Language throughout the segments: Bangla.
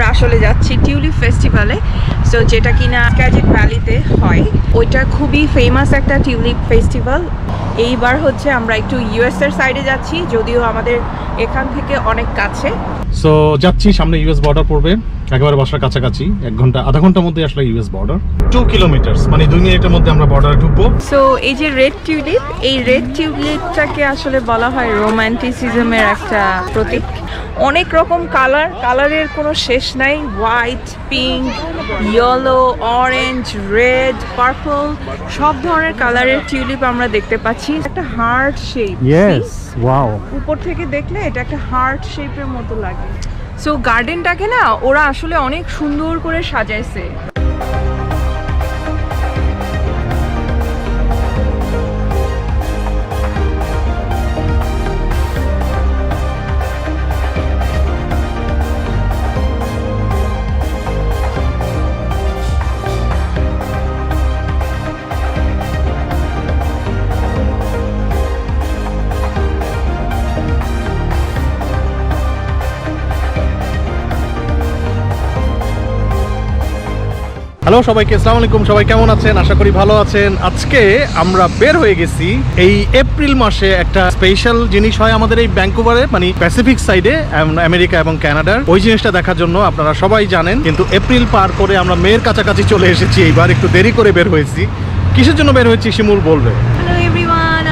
আমরা আসলে যাচ্ছি টিউলিপ ফেস্টিভ্যালে সো যেটা কিনা ক্যাজেট ভ্যালিতে হয়, ওইটা খুবই ফেমাস একটা টিউলিপ ফেস্টিভ্যাল এইবার হচ্ছে আমরা একটু ইউএস এর সাইডে যাচ্ছি যদিও আমাদের এখান থেকে অনেক কাছে। সো যাচ্ছি সামনে ইউএস বর্ডার পড়বে একেবারে বাসার কাছাকাছি এক ঘণ্টা আধা ঘণ্টার মধ্যে আসলে ইউএস বর্ডার টু কিলোমিটার্স মানে দুই মিনিটের মধ্যে আমরা বর্ডারে ঢুকবো। সো এই যে রেড টিউলিপ এই রেড টিউলিপটাকে আসলে বলা হয় রোম্যান্টিসিজমের একটা প্রতীক। অনেক রকম কালার কালারের কোনো শেষ নাই। White pink yellow orange red purple সব ধরনের কালারের টিউলিপ আমরা দেখতে পাচ্ছি। একটা হার্ট শেপ ওয়াও উপর থেকে দেখলে এটা একটা হার্ট শেপের মতো লাগে। সো গার্ডেনটাকে না ওরা আসলে অনেক সুন্দর করে সাজাইছে। হ্যালো সবাইকে, আসসালামু আলাইকুম। সবাই কেমন আছেন? আশা করি ভালো আছেন। আজকে আমরা বের হয়ে গেছি এই এপ্রিল মাসে একটা স্পেশাল জিনিস হয় আমাদের এই ব্যাঙ্কুভারে মানে প্যাসিফিক সাইডে আমেরিকা এবং কানাডার ওই জিনিসটা দেখার জন্য আপনারা সবাই জানেন, কিন্তু এপ্রিল পার করে আমরা মেয়ের কাছাকাছি চলে এসেছি। এইবার একটু দেরি করে বের হয়েছি। কিসের জন্য বের হয়েছি, শিমুল বলবে।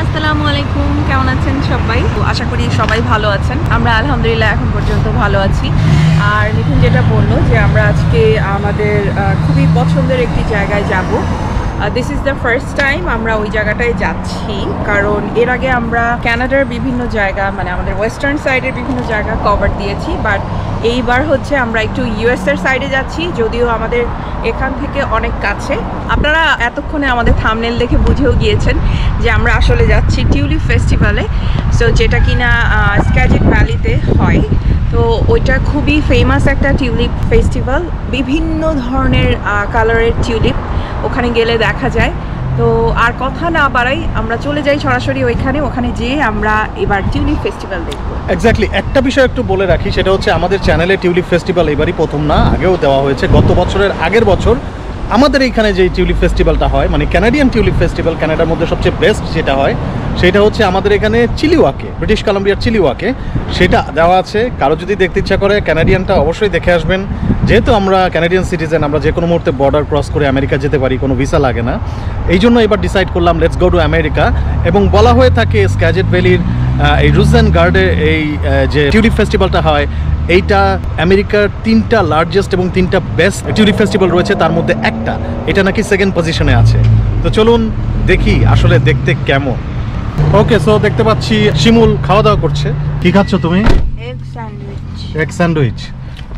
আসসালামু আলাইকুম। কেমন আছেন সবাই? আশা করি সবাই ভালো আছেন। আমরা আলহামদুলিল্লাহ এখন পর্যন্ত ভালো আছি। আর নিখিন যেটা বলল যে আমরা আজকে আমাদের খুবই পছন্দের একটি জায়গায় যাব। This is the first time আমরা ওই জায়গাটায় যাচ্ছি। কারণ এর আগে আমরা ক্যানাডার বিভিন্ন জায়গা মানে আমাদের ওয়েস্টার্ন সাইডের বিভিন্ন জায়গা কভার দিয়েছি। বাট এইবার হচ্ছে আমরা একটু ইউএসএর সাইডে যাচ্ছি, যদিও আমাদের এখান থেকে অনেক কাছে। আপনারা এতক্ষণে আমাদের থামনেল দেখে বুঝেও গিয়েছেন যে আমরা আসলে যাচ্ছি টিউলিপ ফেস্টিভ্যালে সো যেটা কিনা স্ক্যাজেট ভ্যালিতে হয়। তো ওইটা খুবই ফেমাস একটা টিউলিপ ফেস্টিভ্যাল বিভিন্ন ধরনের কালারের টিউলিপ ওখানে গেলে দেখা যায়। তো আর কথা না বাড়াই, আমরা চলে যাই সরাসরি ওইখানে, ওখানে যেয়ে আমরা এবার টিউলিপ ফেস্টিভ্যাল দেখব। এক্স্যাক্টলি একটা বিষয় একটু বলে রাখি, সেটা হচ্ছে আমাদের চ্যানেলে টিউলিপ ফেস্টিভ্যাল এবারই প্রথম না, আগেও দেওয়া হয়েছে। গত বছরের আগের বছর আমাদের এইখানে যে টিউলিপ ফেস্টিভ্যালটা হয় মানে ক্যানাডিয়ান টিউলিপ ফেস্টিভ্যাল কানাডার মধ্যে সবচেয়ে বেস্ট যেটা হয়, সেটা হচ্ছে আমাদের এখানে চিলিওয়াকে ব্রিটিশ কলম্বিয়ার চিলিওয়াকে সেটা দেওয়া আছে। কারও যদি দেখতে ইচ্ছা করে ক্যানাডিয়ানটা অবশ্যই দেখে আসবেন। যেহেতু আমরা ক্যানাডিয়ান সিটিজেন আমরা যে কোনো মুহূর্তে বর্ডার ক্রস করে আমেরিকা যেতে পারি, কোনো ভিসা লাগে না। এই জন্য এবার ডিসাইড করলাম লেটস গো টু আমেরিকা এবং বলা হয়ে থাকে স্ক্যাজেট ভ্যালির এই রুজেন গার্ডে এই যে টিউলিপ ফেস্টিভ্যালটা হয় এইটা আমেরিকার তিনটা লার্জেস্ট এবং তিনটা বেস্ট টিউলিপ ফেস্টিভ্যাল রয়েছে তার মধ্যে একটা। এটা নাকি সেকেন্ড পজিশনে আছে। তো চলুন দেখি আসলে দেখতে কেমন। ওকে সো দেখতে পাচ্ছি শিমুল খাওয়া দাওয়া করছে। কি খাচ্ছ তুমি? এগ স্যান্ডউইচ এগ স্যান্ডউইচ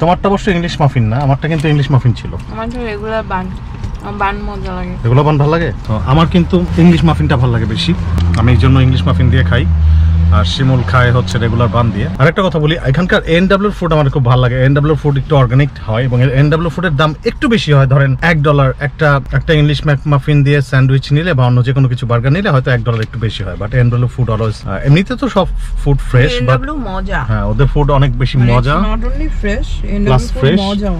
তোমারটা অবশ্য ইংলিশ মাফিন না আমারটা কিন্তু ইংলিশ মাফিন ছিল। আমার তো রেগুলার বান বান মজা লাগে। এগুলো বান ভালো লাগে? তো আমার কিন্তু ইংলিশ মাফিনটা ভালো লাগে বেশি। আমি এই জন্য ইংলিশ মাফিন দিয়ে খাই। আর শিমুল খায় হচ্ছে রেগুলার বান দিয়ে। আরেকটা কথা বলি এখানকার এন ডাব্লিউর ফুড আমার খুব ভালো লাগে। এন ডাব্লিউর ফুড একটু অর্গানিক হয় এবং এন ডাব্লিউ ফুডের দাম একটু বেশি হয়। ধরেন এক ডলার একটা একটা ইংলিশ ম্যাক মাফিন দিয়ে স্যান্ডউইচ নিলে বা অন্য যে কোনো কিছু বার্গার নিলে হয়তো এক ডলার একটু বেশি হয়। But N W food always এমনিতে তো সব ফুড ফ্রেশ বাট মজা। হ্যাঁ ওদের ফুড অনেক বেশি মজা। Not only fresh Plus N W fresh. মজা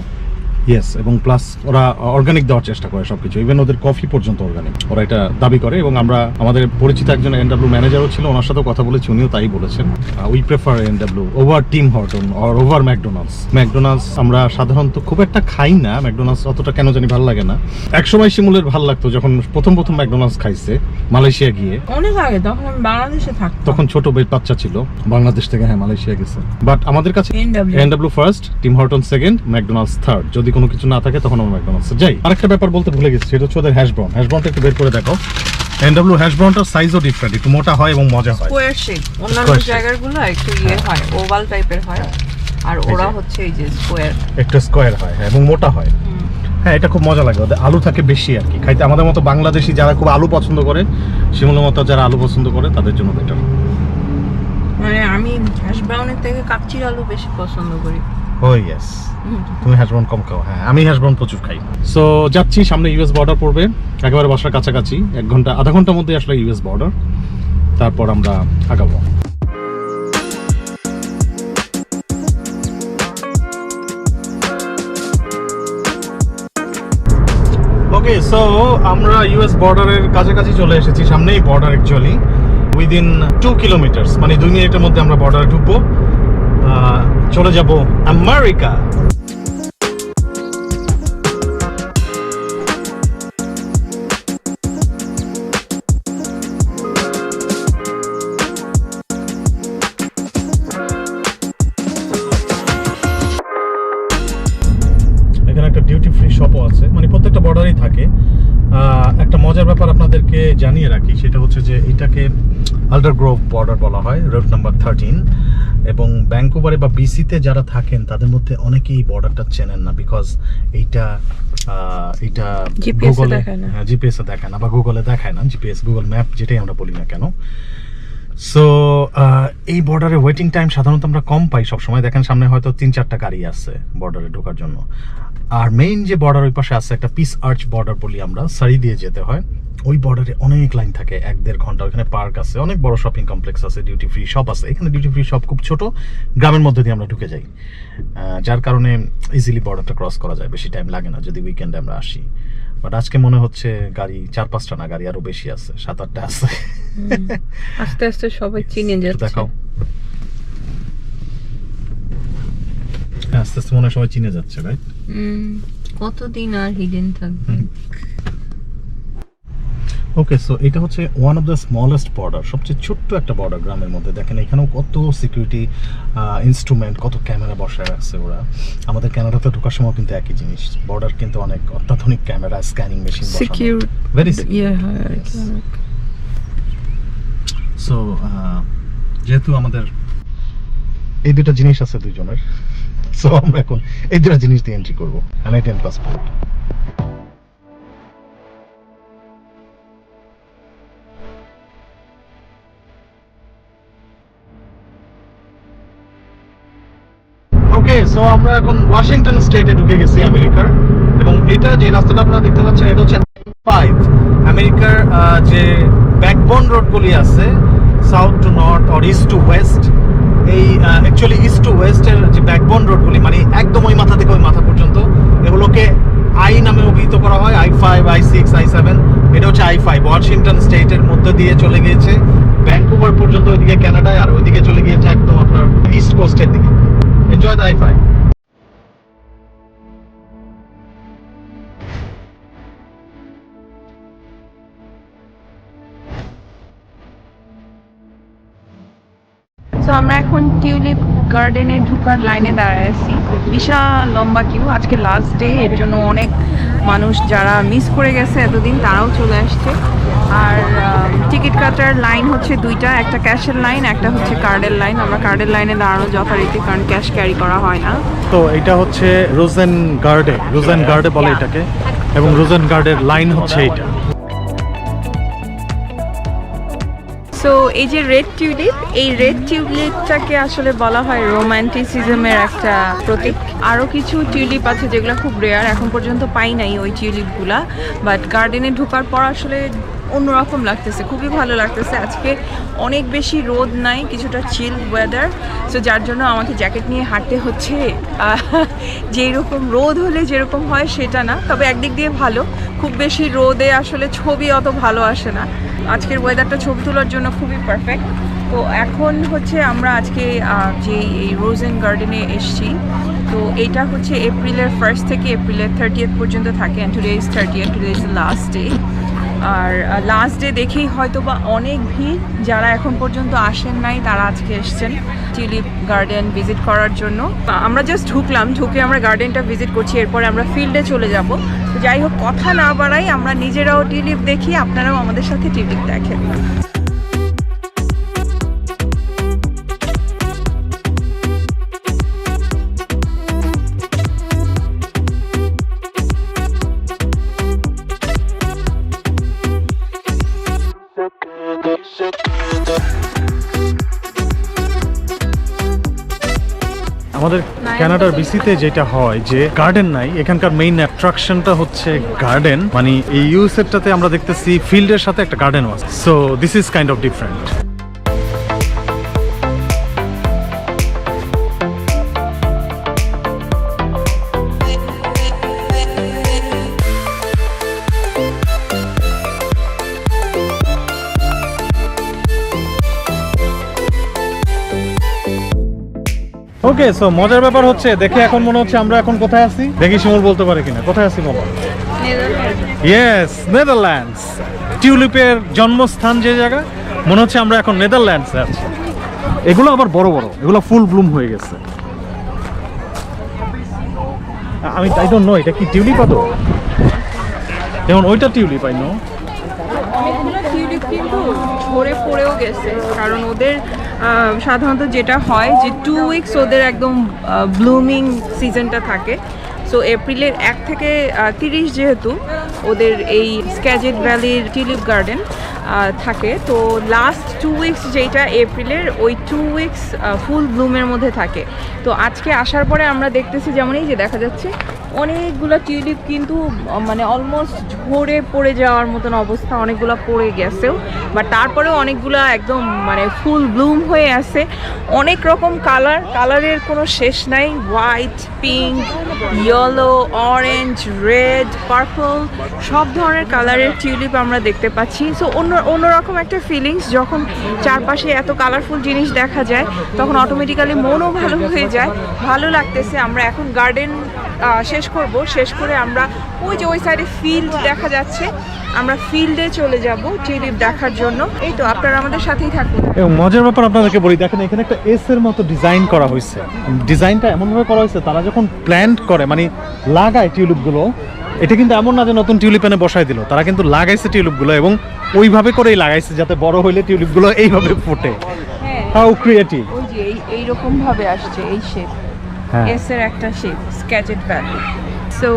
ইয়েস এবং প্লাস ওরা অর্গানিক দেওয়ার চেষ্টা করে সবকিছু। ইভেন ওদের কফি পর্যন্ত অর্গানিক ওরা এটা দাবি করে এবং আমরা আমাদের পরিচিত একজন এনডাব্লিউ ম্যানেজারও ছিল ওনার সাথে কথা বলেছি উনিও তাই বলেছেন। We prefer N W over Tim Horton or over McDonald's McDonald's আমরা সাধারণত খুব একটা খাই না। ম্যাকডোনাল্ডস অতটা কেন জানি ভালো লাগে না। একসময় শিমুলের ভালো লাগতো যখন প্রথম প্রথম ম্যাকডোনাল্ডস খাইছে মালয়েশিয়া গিয়ে। অনেক আগে তখন আমি বাংলাদেশে থাকতাম। তখন ছোট বাচ্চা ছিল। বাংলাদেশ থেকে হ্যাঁ মালয়েশিয়া গেছে। বাট আমাদের কাছে N W first Tim Horton second McDonald's third যদি কোনো কিছু না থাকে তখন আমরা ম্যাকডোনাল্ডস যাই। আরেকটা ব্যাপার বলতে ভুলে গেছি সেটা হচ্ছে ওদের হ্যাশ ব্রাউন হ্যাশ ব্রাউনটা একটু বের করে দেখো। এনডব্লিউ হ্যাশ ব্রাউনটার সাইজও ডিফারেন্ট একটু মোটা হয় এবং মজা হয়। স্কোয়ার শেপ অন্যান্য জায়গাগুলো একটু ইয়ে হয়। ওভাল টাইপের হয়। আর ওরা হচ্ছে এই যে স্কোয়ার একটু স্কোয়ার হয় হ্যাঁ, এবং মোটা হয়। হ্যাঁ এটা খুব মজা লাগে। ওদের আলু থাকে বেশি আর কি। খাইতে আমাদের মতো বাংলাদেশি যারা খুব আলু পছন্দ করে শিমুলের মতো যারা আলু পছন্দ করে তাদের জন্য বেটার মানে আমি হ্যাশ ব্রাউনের থেকে কাচ্চির আলু বেশি পছন্দ করি। Oh, ও ইয়েস তুমি হ্যাশব্রাউন কম খাও হ্যাঁ। আমি হ্যাশব্রাউন প্রচুর খাই। সো যাচ্ছি সামনে ইউএস বর্ডার পড়বে। একেবারে বাসার কাছাকাছি, এক ঘণ্টা, আধা ঘণ্টার মধ্যে আসলে ইউএস বর্ডার তারপর আমরা আগাবো। ওকে সো আমরা ইউএস বর্ডারের কাছাকাছি চলে এসেছি। সামনেই border actually within two kilometres মানে দুই মিনিটের মধ্যে আমরা বর্ডারে ঢুকবো। চলে যাব আমেরিকা। শপও আছে। মানে প্রত্যেকটা বর্ডারেই থাকে। একটা মজার ব্যাপার আপনাদেরকে জানিয়ে রাখি, সেটা হচ্ছে যে এটাকে আল্ডার গ্রোভ বর্ডার বলা হয় রোড নাম্বার থার্টিন এবং ব্যাঙ্কুভারে বা বিসিতে যারা থাকেন তাদের মধ্যে অনেকেই বর্ডারটা চেনেন না বিকজ এইটা এটা গুগলে না। জিপিএস এ দেখায় না বা গুগলে দেখায় না। জিপিএস গুগল ম্যাপ যেটাই আমরা বলি না কেন। সো এই বর্ডারে ওয়েটিং টাইম সাধারণত আমরা কম পাই সবসময়। দেখেন সামনে হয়তো তিন চারটা গাড়ি আছে বর্ডারে ঢোকার জন্য। আর মেইন যে বর্ডার ওই পাশে আছে একটা পিস আর্চ বর্ডার বলি আমরা সারি দিয়ে যেতে হয়। ওই বর্ডারে অনেক লাইন থাকে এক দেড় ঘণ্টা। ওখানে পার্ক আছে অনেক বড় শপিং কমপ্লেক্স আছে ডিউটি ফ্রি শপ আছে। এখানে ডিউটি ফ্রি শপ খুব ছোট গ্রামের মধ্যে দিয়ে আমরা ঢুকে যাই। যার কারণে ইজিলি বর্ডারটা ক্রস করা যায় বেশি টাইম লাগে না যদি উইকেন্ডে আমরা আসি। বাট আজকে মনে হচ্ছে গাড়ি চার পাঁচটা না গাড়ি আরও বেশি আছে সাত আটটা আছে। আস্তে আস্তে সবাই চিনে যাচ্ছে। দেখাও। হ্যাঁ, আস্তে আস্তে মনে হয় সবাই চিনে যাচ্ছে রাইট কতদিন আর হিডেন থাকবে? ওকে সো এটা হচ্ছে one of the smallest border সবচেয়ে ছোট্ট একটা বর্ডার গ্রামের মধ্যে। দেখেন এখানেও কত সিকিউরিটি ইনস্ট্রুমেন্ট কত ক্যামেরা বসায় রাখছে ওরা। আমাদের ক্যানাডাতে ঢোকার সময় কিন্তু একই জিনিস। বর্ডার কিন্তু অনেক অত্যাধুনিক camera scanning machine secure very. So যেহেতু আমাদের এই দুটো জিনিস আছে দুজনের সো আমরা এখন এই দুটো জিনিস দিয়ে এন্ট্রি করব। কানাডিয়ান পাসপোর্ট ওকে সো আমরা এখন ওয়াশিংটন স্টেটে ঢুকে গেছি আমেরিকার। এবং এটা যে রাস্তাটা আপনারা দেখতে পাচ্ছেন, এটা হচ্ছে ফাইভ আমেরিকার যে ব্যাকবোন রোডগুলি আছে south to north or east to west এই অ্যাকচুয়ালি ইস্ট টু ওয়েস্টের যে ব্যাকবোন রোডগুলি মানে একদম ওই মাথা থেকে ওই মাথা পর্যন্ত, এগুলোকে আই নামে অভিহিত করা হয় I five I six I seven এটা হচ্ছে আই ফাইভ ওয়াশিংটন স্টেটের মধ্যে দিয়ে চলে গিয়েছে ভ্যাঙ্কুভার পর্যন্ত ওইদিকে কানাডায় আর ওইদিকে চলে গিয়েছে একদম আপনার ইস্ট কোস্টের দিকে। দ্য আই ফাইভ তো আমরা এখন টিউলিপ গার্ডেনে ঢুকার লাইনে দাঁড়ায় আছি। বিশাল লম্বা কিউ আজকে লাস্ট ডে এর জন্য অনেক মানুষ যারা মিস করে গেছে এতদিন, তারাও চলে আসছে। আর টিকিট কাটার লাইন হচ্ছে দুইটা একটা ক্যাশের লাইন একটা হচ্ছে কার্ডের লাইন। আমরা কার্ডের লাইনে দাঁড়ানো যথারীতি কারণ ক্যাশ ক্যারি করা হয় না। তো এটা হচ্ছে রোজেন গার্ডে রোজেন গার্ডে বলে এটাকে এবং রোজেন গার্ডের লাইন হচ্ছে এটা সো এই যে রেড টিউলিপ এই রেড টিউলিপটাকে আসলে বলা হয় রোমান্টিসিজমের একটা প্রতীক। আরও কিছু টিউলিপ আছে যেগুলো খুব রেয়ার এখন পর্যন্ত পাই নাই ওই টিউলিপগুলা বাট গার্ডেনে ঢোকার পর আসলে অন্যরকম লাগতেছে, খুবই ভালো লাগতেছে। আজকে অনেক বেশি রোদ নাই, কিছুটা চিল ওয়েদার সো যার জন্য আমাকে জ্যাকেট নিয়ে হাঁটতে হচ্ছে। যেই রকম রোদ হলে যেরকম হয় সেটা না, তবে একদিক দিয়ে ভালো। খুব বেশি রোদে আসলে ছবি অত ভালো আসে না। আজকের ওয়েদারটা ছবি তোলার জন্য খুবই পারফেক্ট তো এখন হচ্ছে আমরা আজকে যে এই রোজেন গার্ডেনে এসছি, তো এটা হচ্ছে এপ্রিলের ফার্স্ট থেকে এপ্রিলের থার্টিয়েথ পর্যন্ত থাকে। And today is thirtieth today is last day R last day দেখেই হয়তো বা অনেক ভিড়। যারা এখন পর্যন্ত আসেন নাই, তারা আজকে এসছেন টিউলিপ গার্ডেন ভিজিট করার জন্য। আমরা জাস্ট ঢুকলাম, ঢুকে আমরা গার্ডেনটা ভিজিট করছি, এরপরে আমরা ফিল্ডে চলে যাব। যাই হোক, কথা না বাড়াই আমরা নিজেরাও টিউলিপ দেখি, আপনারাও আমাদের সাথে টিউলিপ দেখেন। আমাদের ক্যানাডার বিসিতে যেটা হয় যে গার্ডেন নাই এখানকার মেইন অ্যাট্রাকশনটা হচ্ছে গার্ডেন মানে এই ইউসেটটাতে আমরা দেখতেছি ফিল্ডের সাথে একটা গার্ডেন আছে। So this is kind of different okay so মজার ব্যাপার হচ্ছে দেখে এখন মনে হচ্ছে আমরা এখন কোথায় আছি? দেখি শিমুল বলতে পারে কিনা। কোথায় আছি বলো ইয়েস নেদারল্যান্ডস। টিউলিপের জন্মস্থান যে জায়গা মনে হচ্ছে আমরা এখন নেদারল্যান্ডসে আছি। এগুলো আবার বড় বড় এগুলো ফুল ব্লুম হয়ে গেছে। আমি তাই ডোন্ট নো এটা কি টিউলিপ আদৌ? যেমন ওইটা টিউলিপ আই নো অনেকগুলো টিউলিপ কিন্তু ঝরে পড়েও গেছে কারণ ওদের সাধারণত যেটা হয় যে টু উইকস ওদের একদম ব্লুমিং সিজনটা থাকে। সো এপ্রিলের এক থেকে তিরিশ যেহেতু ওদের এই স্ক্যাজেট ভ্যালির টিলিপ গার্ডেন থাকে। তো লাস্ট টু উইকস যেটা এপ্রিলের ওই টু উইকস ফুল ব্লুমের মধ্যে থাকে। তো আজকে আসার পরে আমরা দেখতেছি যেমন এই যে দেখা যাচ্ছে অনেকগুলো টিউলিপ কিন্তু মানে অলমোস্ট ঝরে পড়ে যাওয়ার মতন অবস্থা অনেকগুলো পড়ে গেছেও বাট তারপরেও অনেকগুলো একদম মানে ফুল ব্লুম হয়ে আছে। অনেক রকম কালার কালারের কোনো শেষ নাই। White pink yellow orange red purple সব ধরনের কালারের টিউলিপ আমরা দেখতে পাচ্ছি। সো অন্য, অন্যরকম একটা ফিলিংস যখন চারপাশে এত কালারফুল জিনিস দেখা যায়, তখন অটোমেটিক্যালি মনও ভালো হয়ে যায়। ভালো লাগতেছে। আমরা এখন গার্ডেন শেষ করব। শেষ করে আমরা ওই যে ওই সাইডে ফিল্ড দেখা যাচ্ছে। আমরা ফিল্ডে চলে যাব টিউলিপ দেখার জন্য। এই তো আপনারা আমাদের সাথেই থাকুন। এবং মজার ব্যাপার আপনাদেরকে বলি দেখেন এখানে একটা এস এর মতো ডিজাইন করা হয়েছে। ডিজাইনটা এমনভাবে করা হয়েছে তারা যখন প্ল্যান্ট করে মানে লাগায় টিউলিপগুলো এটা কিন্তু এমন না যে নতুন টিউলিপ এনে বসায় দিল তারা কিন্তু লাগাইছে টিউলিপগুলো এবং ওইভাবে করেই লাগাইছে যাতে বড় হইলে টিউলিপগুলো এইভাবে ফোটে। হ্যাঁ। হাউ ক্রিয়েটিভ ওই যে এই এইরকম ভাবে আসছে এই শেপ এস এর একটা শেপ স্ক্যাচেড ভ্যালি সো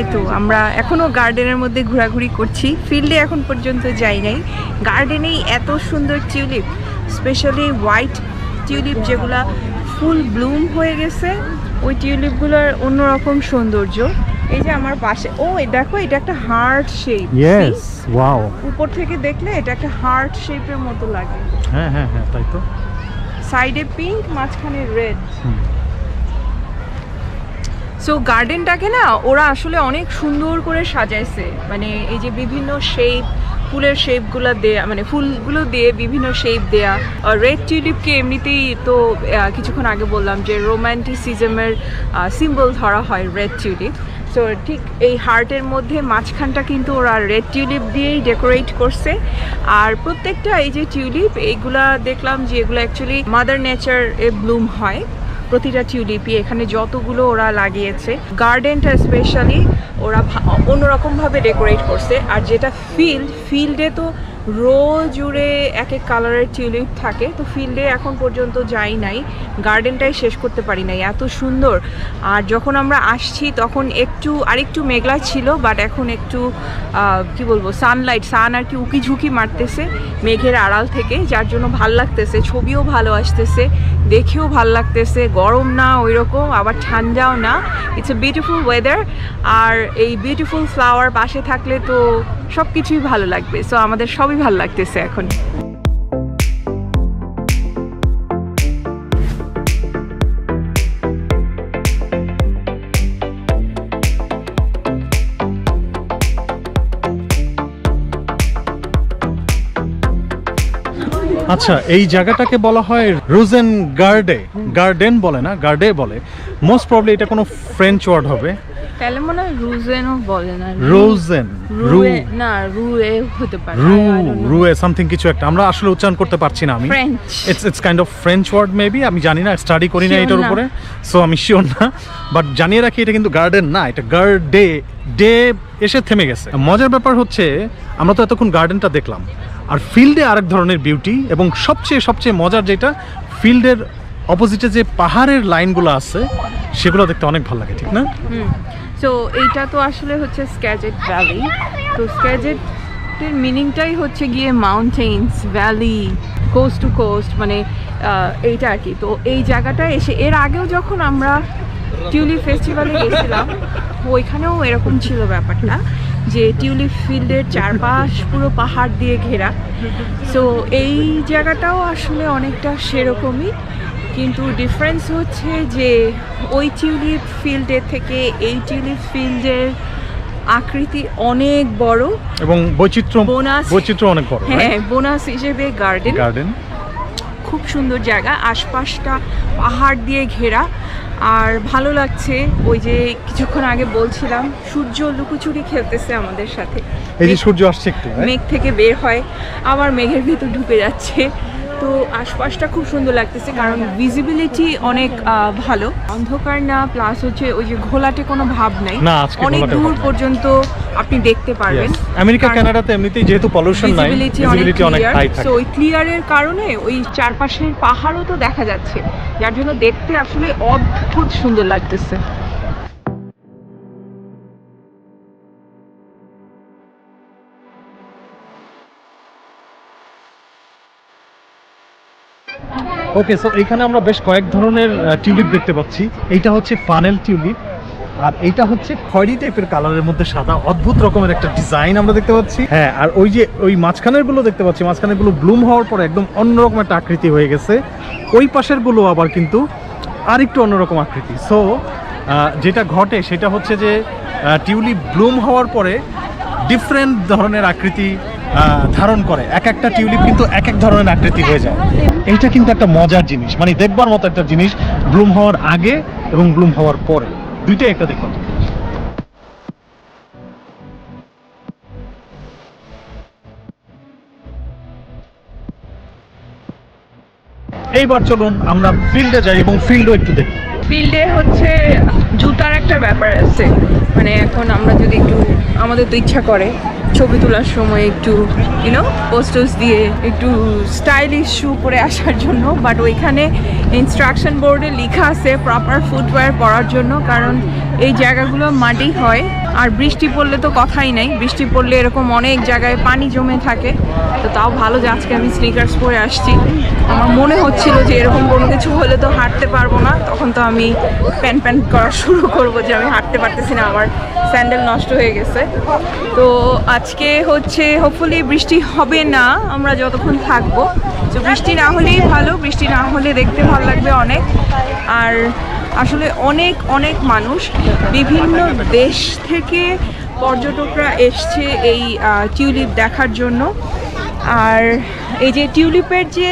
এই তো আমরা এখনও গার্ডেনের মধ্যে ঘোরাঘুরি করছি। ফিল্ডে এখন পর্যন্ত যাই নাই। গার্ডেনেই এত সুন্দর টিউলিপ স্পেশালি হোয়াইট টিউলিপ যেগুলা ফুল ব্লুম হয়ে গেছে ওই টিউলিপগুলোর অন্যরকম সৌন্দর্য। এই যে আমার পাশে ও দেখো এটা একটা হার্ট শেপ ইয়েস ওয়াও উপর থেকে দেখলে এটা একটা হার্ট শেপের মতো লাগে। হ্যাঁ হ্যাঁ হ্যাঁ তাই তো। সাইডে পিঙ্ক মাঝখানে রেড। সো গার্ডেনটাকে না ওরা আসলে অনেক সুন্দর করে সাজাইছে। মানে এই যে বিভিন্ন শেপ ফুলের শেপগুলো দেয়া মানে ফুলগুলো দিয়ে বিভিন্ন শেপ দেয়া। রেড টিউলিপকে এমনিতেই তো কিছুক্ষণ আগে বললাম যে রোম্যান্টিসিজমের সিম্বল ধরা হয় রেড টিউলিপ সো ঠিক এই হার্টের মধ্যে মাঝখানটা কিন্তু ওরা রেড টিউলিপ দিয়েই ডেকোরেট করছে। আর প্রত্যেকটা এই যে টিউলিপ এইগুলা দেখলাম যে এগুলো অ্যাকচুয়ালি মাদার নেচার এ ব্লুম হয়। প্রতিটা টিউলিপি এখানে যতগুলো ওরা লাগিয়েছে গার্ডেনটা স্পেশালি ওরা অন্যরকমভাবে ডেকোরেট করছে। আর যেটা ফিল্ড ফিল্ডে তো রো জুড়ে এক এক কালারের টিউলিপ থাকে, তো ফিল্ডে এখন পর্যন্ত যাই নাই, গার্ডেনটাই শেষ করতে পারি নাই, এত সুন্দর। আর যখন আমরা আসছি তখন একটু, আরেকটু মেঘলা ছিল বাট এখন একটু কি বলব সানলাইট সান আর কি উকি ঝুঁকি মারতেছে মেঘের আড়াল থেকে, যার জন্য ভালো লাগতেছে, ছবিও ভালো আসতেছে, দেখেও ভালো লাগতেছে, গরম না ওই রকম আবার ঠান্ডাও না ইটস এ বিউটিফুল ওয়েদার আর এই বিউটিফুল ফ্লাওয়ার পাশে থাকলে তো সব কিছুই ভালো লাগবে সো আমাদের সবই ভালো লাগতেছে এখন। আচ্ছা এই জায়গাটাকে বলা হয় রোজেন গার্ডে গার্ডেন বলে না, গার্ডে বলে। মোস্ট প্রবলি এটা কোনো ফ্রেঞ্চ ওয়ার্ড হবে। তাহলে মনে হয় রুজেনও বলে না রোজেন রু না রুয়ে হতে পারে। রু রুয়ে সামথিং কিছু একটা। আমরা আসলে উচ্চারণ করতে পারছি না আমি। It's it's kind of French word maybe আমি জানি না স্টাডি করি না এটার উপরে সো আমি শিওর না। বাট জানিয়ে রাখি এটা কিন্তু গার্ডেন না এটা গার্ডে ডে এসে থেমে গেছে। মজার ব্যাপার হচ্ছে আমরা তো এতক্ষণ গার্ডেনটা দেখলাম। আর ফিল্ডে আরেক ধরনের বিউটি এবং সবচেয়ে সবচেয়ে মজার যেটা ফিল্ডের অপোজিটে যে পাহাড়ের লাইনগুলো আছে সেগুলো দেখতে অনেক ভালো লাগে ঠিক না? সো এইটা তো আসলে হচ্ছে স্ক্যাজেট ভ্যালি তো স্ক্যাজেটের মিনিংটাই হচ্ছে গিয়ে mountains valley coast to coast মানে এইটা আর কি। তো এই জায়গাটা এসে, এর আগেও যখন আমরা টিউলিপ ফেস্টিভ্যালে গেছিলাম ওইখানেও এরকম ছিল ব্যাপারটা যে টিউলিপ ফিল্ডের চারপাশ পুরো পাহাড় দিয়ে ঘেরা। সো এই জায়গাটাও আসলে অনেকটা সেরকমই। কিন্তু ডিফারেন্স হচ্ছে যে ওই টিউলিপ ফিল্ডের থেকে এই টিউলিপ ফিল্ডের আকৃতি অনেক বড়। এবং বৈচিত্র্য Bonus। বৈচিত্র্য অনেক বড় হ্যাঁ বোনাস হিসেবে গার্ডেন গার্ডেন খুব সুন্দর জায়গা আশপাশটা পাহাড় দিয়ে ঘেরা। আর ভালো লাগছে ওই যে কিছুক্ষণ আগে বলছিলাম সূর্য লুকোচুরি খেলতেছে আমাদের সাথে। এই যে সূর্য আসছে একটু মেঘ থেকে বের হয় আবার মেঘের ভিতর ঢুকে যাচ্ছে। তো আশপাশটা খুব সুন্দর লাগতেছে কারণ ভিজিবিলিটি অনেক ভালো। অন্ধকার না প্লাস হচ্ছে ওই যে ঘোলাটে কোনো ভাব নাই। অনেক দূর পর্যন্ত আপনি দেখতে পারবেন। আমেরিকা কানাডাতে এমনিতেই যেহেতু পলিউশন নাই ভিজিবিলিটি অনেক হাই থাকে। ওই ক্লিয়ারের কারণে ওই চারপাশের পাহাড়ও তো দেখা যাচ্ছে। যার জন্য দেখতে আসলে অদ্ভুত সুন্দর লাগতেছে। ওকে সো এখানে আমরা বেশ কয়েক ধরনের টিউলিপ দেখতে পাচ্ছি। এইটা হচ্ছে ফানেল টিউলিপ। আর এইটা হচ্ছে খয়েরি টাইপের কালারের মধ্যে সাদা, অদ্ভুত রকমের একটা ডিজাইন আমরা দেখতে পাচ্ছি। হ্যাঁ আর ওই যে ওই মাঝখানেরগুলো দেখতে পাচ্ছি মাঝখানেরগুলো ব্লুম হওয়ার পরে একদম অন্যরকম একটা আকৃতি হয়ে গেছে। ওই পাশেরগুলো আবার কিন্তু আর একটু অন্যরকম আকৃতি। সো যেটা ঘটে সেটা হচ্ছে যে টিউলিপ ব্লুম হওয়ার পরে ডিফারেন্ট ধরনের আকৃতি ধারণ করে। এক একটা টিউলিপ কিন্তু এক এক ধরনের আকৃতি হয়ে যায়। এইটা কিন্তু একটা মজার জিনিস। মানে দেখবার মতো একটা জিনিস, ব্লুম হওয়ার আগে এবং ব্লুম হওয়ার পরে। দুইটাই একটা দেখো। এইবার চলুন আমরা ফিল্ডে যাই এবং ফিল্ডও একটু দেখি। ফিল্ডে হচ্ছে জুতার একটা ব্যাপার আছে। মানে এখন আমরা যদি একটু, আমাদের তো ইচ্ছা করে ছবি তোলার সময় একটু ইউনো পোস্টার্স দিয়ে একটু স্টাইলিশ শু পরে আসার জন্য বাট ওইখানে ইনস্ট্রাকশন বোর্ডে লেখা আছে প্রপার ফুটওয়্যার পরার জন্য, কারণ এই জায়গাগুলো মাটি হয়। আর বৃষ্টি পড়লে তো কথাই নাই, বৃষ্টি পড়লে এরকম অনেক জায়গায় পানি জমে থাকে, তো তাও ভালো যে আজকে আমি স্নিকার্স পরে আসছি। আমার মনে হচ্ছিল যে এরকম কোনো কিছু হলে তো হাঁটতে পারব না। তখন তো আমি প্যান প্যান করা শুরু করব যে আমি হাঁটতে পারতেছি না, আমার স্যান্ডেল নষ্ট হয়ে গেছে। তো আজকে হচ্ছে হোপফুলি বৃষ্টি হবে না, আমরা যতক্ষণ থাকব। তো বৃষ্টি না হলেই ভালো, বৃষ্টি না হলে দেখতে ভালো লাগবে অনেক। আর আসলে অনেক অনেক মানুষ বিভিন্ন দেশ থেকে পর্যটকরা এসছে এই টিউলিপ দেখার জন্য। আর এই যে টিউলিপের যে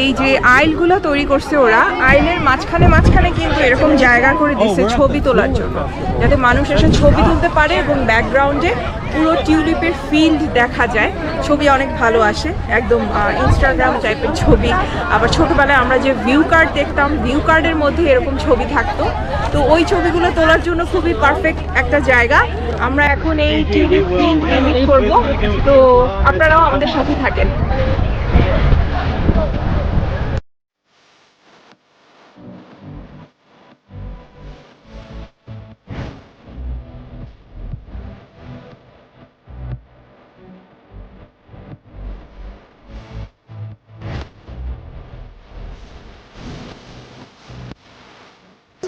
এই যে আইলগুলো তৈরি করছে ওরা আইলের মাঝখানে মাঝখানে কিন্তু এরকম জায়গা করে দিচ্ছে ছবি তোলার জন্য। যাতে মানুষ এসে ছবি তুলতে পারে এবং ব্যাকগ্রাউন্ডে পুরো টিউলিপের ফিল্ড দেখা যায়। ছবি অনেক ভালো আসে। একদম ইনস্টাগ্রাম টাইপের ছবি। আবার ছোটোবেলায় আমরা যে ভিউ কার্ড দেখতাম ভিউ কার্ডের মধ্যে এরকম ছবি থাকতো। তো ওই ছবিগুলো তোলার জন্য খুবই পারফেক্ট একটা জায়গা। আমরা এখন এই টিউলিপ ফিল্ড ভিজিট করব। তো আপনারাও আমাদের সাথে থাকেন।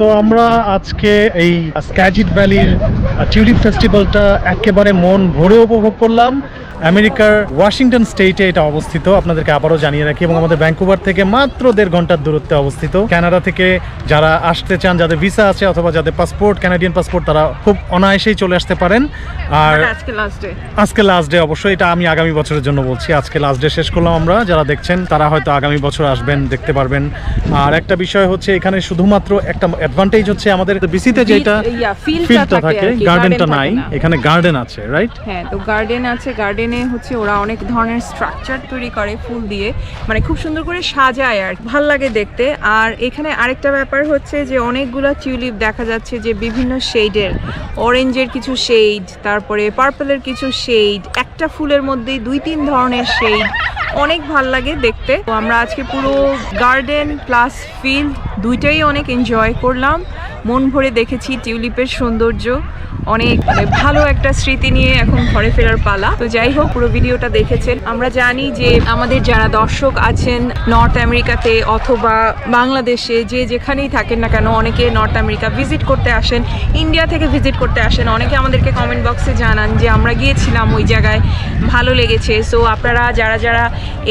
তো আমরা আজকে এই স্ক্যাজিট ভ্যালির টিউলিপ ফেস্টিভ্যালটা একেবারে মন ভরে উপভোগ করলাম। আমেরিকার ওয়াশিংটন স্টেটে এটা অবস্থিত। আপনাদেরকে আবারও জানিয়ে রাখি এবং আমাদের ভ্যাঙ্কুভার থেকে মাত্র দেড় ঘণ্টার দূরত্বে অবস্থিত। কানাডা থেকে যারা আসতে চান যাদের ভিসা আছে অথবা যাদের পাসপোর্ট কানাডিয়ান পাসপোর্ট তারা খুব অনায়াসেই চলে আসতে পারেন। আর আর আজকে লাস্ট ডে আজকে লাস্ট ডে অবশ্যই এটা আমি আগামী বছরের জন্য বলছি। আজকে লাস্ট ডে শেষ করলাম আমরা। যারা দেখছেন তারা হয়তো আগামী বছর আসবেন দেখতে পারবেন। আর একটা বিষয় হচ্ছে এখানে শুধুমাত্র একটা অ্যাডভান্টেজ হচ্ছে আমাদের বিসিতে যেটা ফিল্ডটা থাকে গার্ডেনটা নাই এখানে গার্ডেন আছে রাইট হ্যাঁ তো গার্ডেন আছে গার্ডেনে হচ্ছে ওরা অনেক ধরনের স্ট্রাকচার তৈরি করে ফুল দিয়ে। মানে খুব সুন্দর করে সাজায় আর ভালো লাগে দেখতে। আর এখানে আরেকটা ব্যাপার হচ্ছে যে অনেকগুলো টিউলিপ দেখা যাচ্ছে যে বিভিন্ন শেডের। অরেঞ্জের কিছু শেড, তারপরে পার্পলের কিছু শেড, একটা ফুলের মধ্যেই দুই তিন ধরনের শেড। অনেক ভালো লাগে দেখতে। তো আমরা আজকে পুরো গার্ডেন প্লাস ফিল্ড দুইটাই অনেক এনজয় করলাম। মন ভরে দেখেছি টিউলিপের সৌন্দর্য, অনেক মানে ভালো একটা স্মৃতি নিয়ে এখন ঘরে ফেরার পালা। তো যাই হোক, পুরো ভিডিওটা দেখেছেন। আমরা জানি যে আমাদের যারা দর্শক আছেন নর্থ আমেরিকাতে অথবা বাংলাদেশে, যে যেখানেই থাকেন না কেন, অনেকে নর্থ আমেরিকা ভিজিট করতে আসেন, ইন্ডিয়া থেকে ভিজিট করতে আসেন। অনেকে আমাদেরকে কমেন্ট বক্সে জানান যে, আমরা গিয়েছিলাম ওই জায়গায়, ভালো লেগেছে। সো আপনারা যারা যারা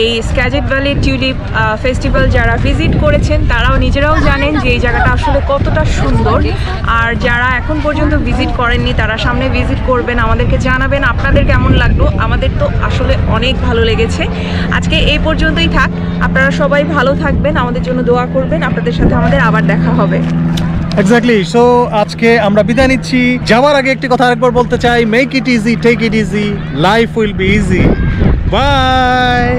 এই স্ক্যাজেট ভ্যালি টিউলিপ ফেস্টিভ্যাল যারা ভিজিট করেছেন, তারাও নিজেরাও জানেন যে এই জায়গাটা আসলে কতটা সুন্দর। সুন্দর। আর যারা এখন পর্যন্ত ভিজিট করেননি, তারা সামনে ভিজিট করবেন, আমাদেরকে জানাবেন আপনাদের কেমন লাগল। আমাদের তো আসলে অনেক ভালো লেগেছে। আজকে এই পর্যন্তই থাক। আপনারা সবাই ভালো থাকবেন, আমাদের জন্য দোয়া করবেন। আপনাদের সাথে আমাদের আবার দেখা হবে। এক্স্যাক্টলি সো আজকে আমরা বিদায় নিচ্ছি। যাওয়ার আগে একটি কথা আরেকবার বলতে চাই। Make it easy take it easy life will be easy bye